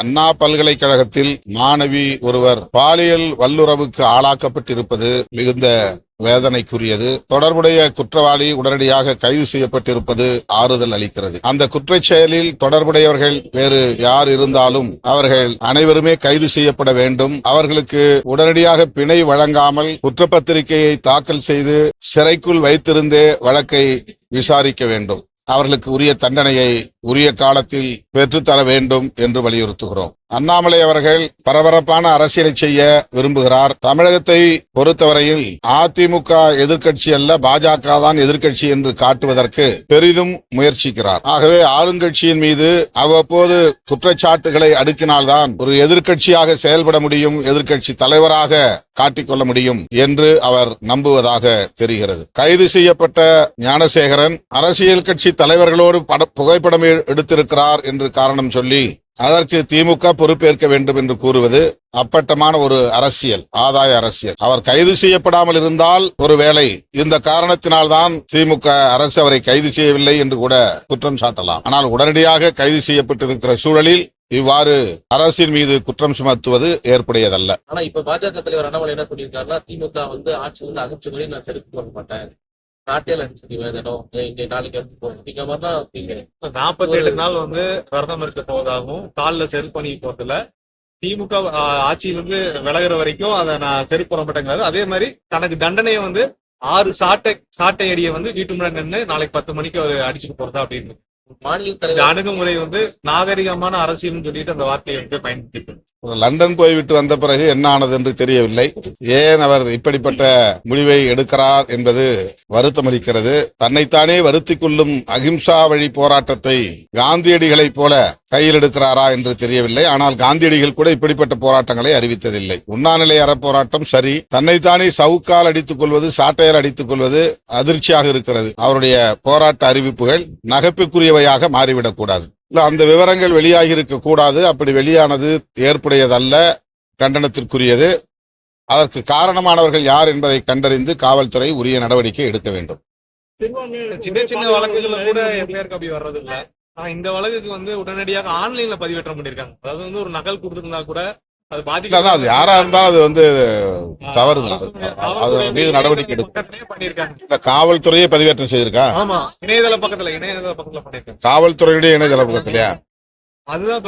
அண்ணா பல்கலைக்கழகத்தில் மாணவி ஒருவர் பாலியல் வல்லுறவுக்கு ஆளாக்கப்பட்டிருப்பது மிகுந்த வேதனைக்குரியது. தொடர்புடைய குற்றவாளி உடனடியாக கைது செய்யப்பட்டிருப்பது ஆறுதல் அளிக்கிறது. அந்த குற்றச் செயலில் தொடர்புடையவர்கள் வேறு யார் இருந்தாலும் அவர்கள் அனைவருமே கைது செய்யப்பட வேண்டும். அவர்களுக்கு உடனடியாக பிணை வழங்காமல் குற்றப்பத்திரிகையை தாக்கல் செய்து சிறைக்குள் வைத்திருந்தே வழக்கை விசாரிக்க வேண்டும். அவர்களுக்கு உரிய தண்டனையை உரிய காலத்தில் பெற்றுத்தர வேண்டும் என்று வலியுறுத்துகிறோம். அண்ணாமலை அவர்கள் பரபரப்பான அரசியலை செய்ய விரும்புகிறார். தமிழகத்தை பொறுத்தவரையில் அதிமுக எதிர்கட்சி அல்ல பாஜக தான் எதிர்கட்சி என்று காட்டுவதற்கு பெரிதும் முயற்சிக்கிறார். ஆகவே ஆளுங்கட்சியின் மீது அவ்வப்போது குற்றச்சாட்டுகளை அடுக்கினால்தான் ஒரு எதிர்கட்சியாக செயல்பட முடியும் எதிர்க்கட்சி தலைவராக காட்டிக்கொள்ள முடியும் என்று அவர் நம்புவதாக தெரிகிறது. கைது செய்யப்பட்ட ஞானசேகரன் அரசியல் கட்சி தலைவர்களோடு பட- புகைப்படம் எடுத்திருக்கிறார் என்று காரணம் சொல்லி அதற்கு திமுக பொறுப்பேற்க வேண்டும் என்று கூறுவது அப்பட்டமான ஒரு அரசியல் ஆதாய அரசியல். அவர் கைது செய்யப்படாமல் இருந்தால் ஒருவேளை இந்த காரணத்தினால்தான் திமுக அரசு அவரை கைது செய்யவில்லை என்று கூட குற்றம் சாட்டலாம். ஆனால் உடனடியாக கைது செய்யப்பட்டிருக்கிற சூழலில் இவ்வாறு அரசின் மீது குற்றம் சுமத்துவது ஏற்புடையதல்ல. ஆனா இப்ப பாஜக தலைவர் அண்ணாமலை என்ன சொல்லியிருக்காருன்னா திமுக வந்து ஆட்சி வந்து அகற்று நான் செருப்பு கொள்ள மாட்டேன். நாட்டியல் இங்க நாளைக்கு நாற்பத்தி எட்டு நாள் வந்து விரதம் இருக்க போவதாகவும் கால்ல செருப்பு பண்ணி போறதுல திமுக ஆட்சியிலிருந்து விலகுற வரைக்கும் அதை நான் செருப்பு போட மாட்டேங்கிறாரு. அதே மாதிரி தனக்கு தண்டனையை வந்து ஆறு சாட்டை சாட்டை அடியை வந்து வீட்டு முன்னாடி நின்று நாளைக்கு பத்து மணிக்கு அவர் அடிச்சுட்டு போறதா அப்படின்னு. மாநில அணுகுமுறை வந்து நாகரிகமான அரசியல்னு சொல்லிட்டு அந்த வார்த்தையை வந்து பயன்படுத்தி லண்டன் போய்விட்டு வந்த பிறகு என்ன ஆனது என்று தெரியவில்லை. ஏன் அவர் இப்படிப்பட்ட முடிவை எடுக்கிறார் என்பது வருத்தமளிக்கிறது. தன்னைத்தானே வருத்திக் கொள்ளும் அகிம்சா வழி போராட்டத்தை காந்தியடிகளைப் போல கையில் எடுக்கிறாரா என்று தெரியவில்லை. ஆனால் காந்தியடிகள் கூட இப்படிப்பட்ட போராட்டங்களை அறிவித்ததில்லை. உண்ணாநிலை அறப்போராட்டம் சரி. தன்னைத்தானே சவுக்கால் அடித்துக் கொள்வது சாட்டையால் அடித்துக் கொள்வது அதிர்ச்சியாக இருக்கிறது. அவருடைய போராட்ட அறிவிப்புகள் நகைப்புக்குரியவையாக மாறிவிடக்கூடாது இல்ல அந்த விவரங்கள் வெளியாகி இருக்கக்கூடாது அப்படி வெளியானது ஏற்புடையதல்ல கண்டனத்திற்குரியது. அதற்கு காரணமானவர்கள் யார் என்பதை கண்டறிந்து காவல்துறை உரிய நடவடிக்கை எடுக்க வேண்டும். சின்ன சின்ன வழக்குகள்ல கூட எஃப்ஐஆர் காப்பி வர்றது இல்ல ஆனா இந்த வழக்குக்கு வந்து உடனடியாக ஆன்லைன்ல பதிவேற்றம் பண்ணிருக்காங்க அதாவது வந்து ஒரு நகல் கொடுத்திருந்தா கூட அதான் அது யாரா இருந்தாலும் அது வந்து அது மீது நடவடிக்கை எடுக்கும். இந்த காவல்துறையே பதிவேற்றம் செய்திருக்கா? ஆமா இணையதள பக்கத்துல இணையதள பக்கத்துல பண்ணிருக்காங்க காவல்துறையுடைய இணையதள பக்கத்திலையா? அதுதான்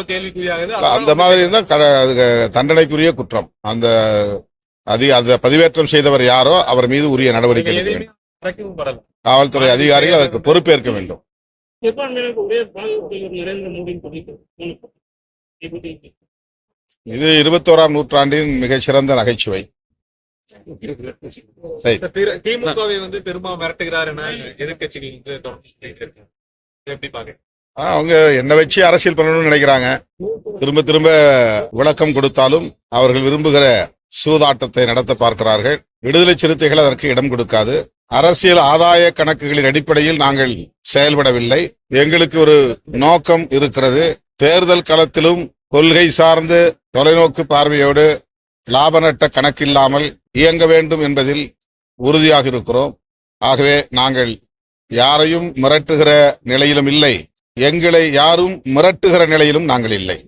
அந்த மாதிரி இருந்தா தண்டனைக்குரிய குற்றம். அந்த அதி அந்த பதிவேற்றம் செய்தவர் யாரோ அவர் மீது உரிய நடவடிக்கை எடுக்க வேண்டும். காவல்துறை அதிகாரிகள் அதற்கு பொறுப்பேற்க வேண்டும். இது இருபத்தோராம் நூற்றாண்டின் மிகச்சிறந்த நகைச்சுவை. சரி. இந்த திரு- திமுகவை வந்து பெருமா மிரட்டுகிறார் என வந்து எப்படி அவங்க என்ன வச்சு அரசியல் பண்ணணும்னு நினைக்கிறாங்க. திரும்ப திரும்ப விளக்கம் கொடுத்தாலும் அவர்கள் விரும்புகிற சூதாட்டத்தை நடத்த பார்க்கிறார்கள். விடுதலை சிறுத்தைகள் அதற்கு இடம் கொடுக்காது. அரசியல் ஆதாய கணக்குகளின் அடிப்படையில் நாங்கள் செயல்படவில்லை. எங்களுக்கு ஒரு நோக்கம் இருக்கிறது. தேர்தல் களத்திலும் கொள்கை சார்ந்து தொலைநோக்கு பார்வையோடு லாப நட்ட கணக்கில்லாமல் இயங்க வேண்டும் என்பதில் உறுதியாக இருக்கிறோம். ஆகவே நாங்கள் யாரையும் மிரட்டுகிற நிலையிலும் இல்லை. எங்களை யாரும் மிரட்டுகிற நிலையிலும் நாங்கள் இல்லை.